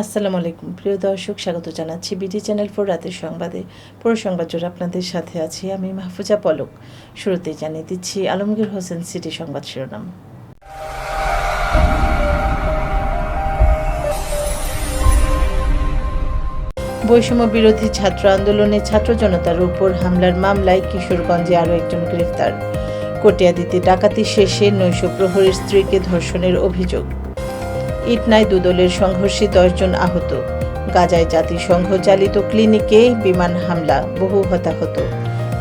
আসসালামু আলাইকুম। প্রিয় দর্শক, স্বাগত জানাচ্ছি বিডি চ্যানেল ফোর রাতের সংবাদে। পুরো সংবাদ জুড়ে আপনাদের সাথে আছি আমি মাহফুজা পলক। শুরুতেই জানিয়ে দিচ্ছি আলমগীর হোসেন সিটি সংবাদ শিরোনাম। বৈষম্য বিরোধী ছাত্র আন্দোলনে ছাত্র জনতার উপর হামলার মামলায় কিশোরগঞ্জে আরও একজন গ্রেফতার। কটিয়াদিতে ডাকাতি শেষে নৈশ প্রহরীর স্ত্রীকে ধর্ষণের অভিযোগ। ইটনায় দুদলের সংঘর্ষে দশজন আহত। গাজায় জাতিসংঘ চালিত ক্লিনিকে বিমান হামলা, বহু হতাহত।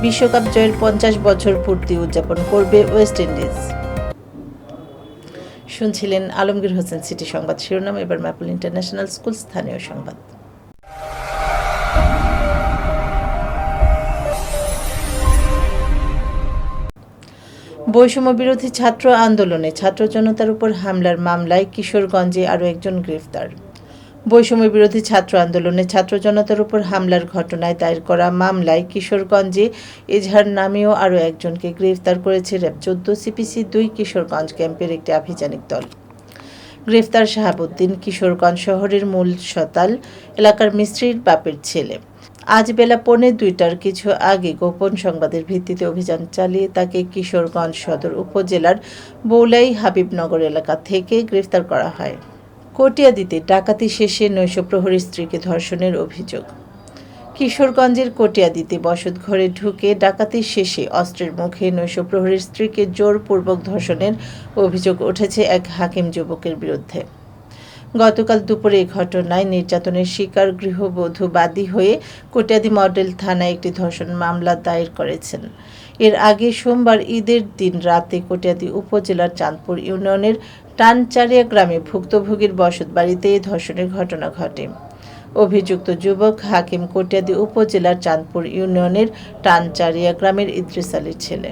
বিশ্বকাপ জয়ের পঞ্চাশ বছর পূর্তি উদযাপন করবে ওয়েস্ট ইন্ডিজ। শুনছিলেন আলমগীর হোসেন সিটি সংবাদ শিরোনাম, এবার ম্যাপল ইন্টারন্যাশনাল স্কুল স্থানীয় সংবাদ। বৈষম্য বিরোধী ছাত্র আন্দোলনে ছাত্র জনতার উপর হামলার মামলায় কিশোরগঞ্জে আরও একজন গ্রেফতার। বৈষম্য বিরোধী ছাত্র আন্দোলনে ছাত্র জনতার উপর হামলার ঘটনায় দায়ের করা মামলায় কিশোরগঞ্জে এজাহার নামেও আরও একজনকে গ্রেফতার করেছে র্যাব চোদ্দ সিপিসি দুই কিশোরগঞ্জ ক্যাম্পের একটি আভিযানিক দল। গ্রেফতার শাহাবুদ্দিন কিশোরগঞ্জ শহরের মূল সতাল এলাকার মিস্ত্রির বাপের ছেলে। আজ বেলা পৌনে দুইটার কিছু আগে গোপন সংবাদের ভিত্তিতে অভিযান চালিয়ে তাকে কিশোরগঞ্জ সদর উপজেলার বৌলাই হাবিবনগর এলাকা থেকে গ্রেফতার করা হয়। কটিয়াদিতে ডাকাতি শেষে নৈশ প্রহরীর স্ত্রীকে ধর্ষণের অভিযোগ। কিশোরগঞ্জের কটিয়াদিতে বসত ঘরে ঢুকে ডাকাতি শেষে অস্ত্রের মুখে নৈশ প্রহরীর স্ত্রীকে জোরপূর্বক ধর্ষণের অভিযোগ উঠেছে এক হাকিম যুবকের বিরুদ্ধে। গতকাল দুপুরে এই ঘটনায় নির্যাতনের শিকার গৃহবধূ বাদী হয়ে কটিয়াদি মডেল থানায় একটি ধর্ষণ মামলা দায়ের করেছেন। এর আগে সোমবার ঈদের দিন রাতে কটিয়াদি উপজেলার চাঁদপুর ইউনিয়নের টানচারিয়া গ্রামে ভুক্তভোগীর বসত বাড়িতে এই ধর্ষণের ঘটনা ঘটে। অভিযুক্ত যুবক হাকিম কটিয়াদি উপজেলার চাঁদপুর ইউনিয়নের টানচারিয়া গ্রামের ইদ্রিস আলীর ছেলে।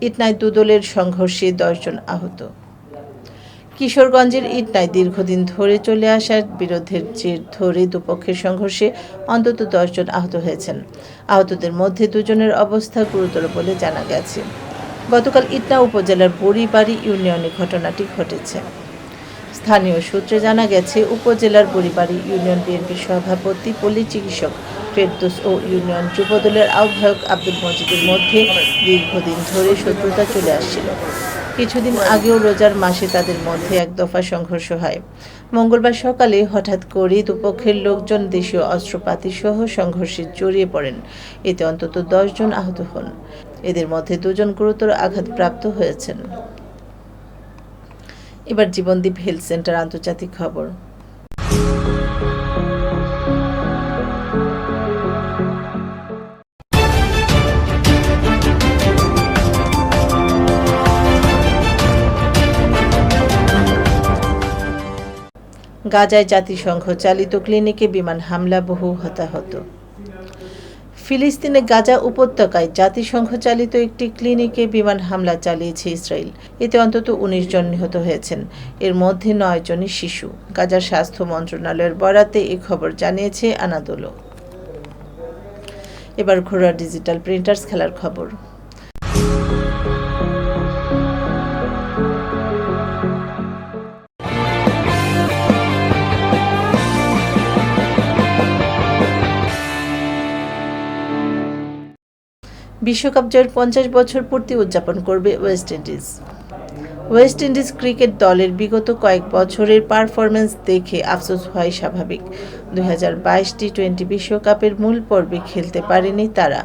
ইটনায় দুদলের সংঘর্ষে দশজন আহত। কিশোরগঞ্জের ইটনায় দীর্ঘদিন ধরে চলে আসার বিরোধের জের ধরে দুপক্ষের সংঘর্ষে অন্তত দশজন আহত হয়েছেন। আহতদের মধ্যে দুজনের অবস্থা গুরুতর বলে জানা গেছে। গতকাল ইটনা উপজেলার বড়িবাড়ি ইউনিয়নে ঘটনাটি ঘটেছে। স্থানীয় সূত্রে জানা গেছে, উপজেলার বড়িবাড়ি ইউনিয়ন বিএনপির সভাপতি পল্লী চিকিৎসক ফেরদোস ও ইউনিয়ন যুবদলের আহ্বায়ক আব্দুল মজিদের মধ্যে দীর্ঘদিন ধরে শত্রুতা চলে আসছিল। কিছুদিন আগেও রোজার মাসে তাদের মধ্যে এক দফা সংঘর্ষ হয়। মঙ্গলবার সকালে হঠাৎ করে দুপক্ষের লোকজন দেশীয় অস্ত্রপাতি সহ সংঘর্ষে জড়িয়ে পড়েন। এতে অন্তত জন আহত হন। এদের মধ্যে দুজন গুরুতর আঘাতপ্রাপ্ত হয়েছেন। এবার জীবনদীপ হেলথ সেন্টার আন্তর্জাতিক খবর। গাজায় জাতিসংঘ চালিত ক্লিনিকে বিমান হামলা, বহু হতাহত। ফিলিস্তিনে গাজা উপত্যকায় জাতিসংঘ চালিত একটি ক্লিনিকে বিমান হামলা চালিয়েছে ইসরায়েল। এতে অন্তত উনিশ জন নিহত হয়েছেন। এর মধ্যে নয় জনই শিশু। গাজার স্বাস্থ্য মন্ত্রণালয়ের বরাতে এ খবর জানিয়েছে আনাদোলো এবার ঘোড়া ডিজিটাল প্রিন্টার্স খেলার খবর। বিশ্বকাপ জয়ের পঞ্চাশ বছর পূর্তি উদযাপন করবে West Indies. West Indies cricket দলের বিগত কয়েক বছরের পারফরমেন্স দেখে আফসোস হয় স্বাভাবিক। দু হাজার বাইশ টি টোয়েন্টি বিশ্বকাপের মূল পর্বে খেলতে পারেনি তারা,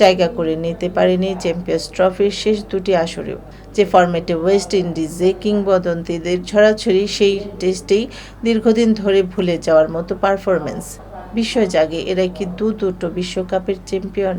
জায়গা করে নিতে পারেনি চ্যাম্পিয়ন্স ট্রফির শেষ দুটি আসরেও। যে ফরম্যাটে ওয়েস্ট ইন্ডিজে কিংবদন্তিদের ছড়াছড়ি, সেই টেস্টেই দীর্ঘদিন ধরে ভুলে যাওয়ার মতো পারফরমেন্স বিস্ময় জাগে এরা কি দু দুটো বিশ্বকাপের চ্যাম্পিয়ন?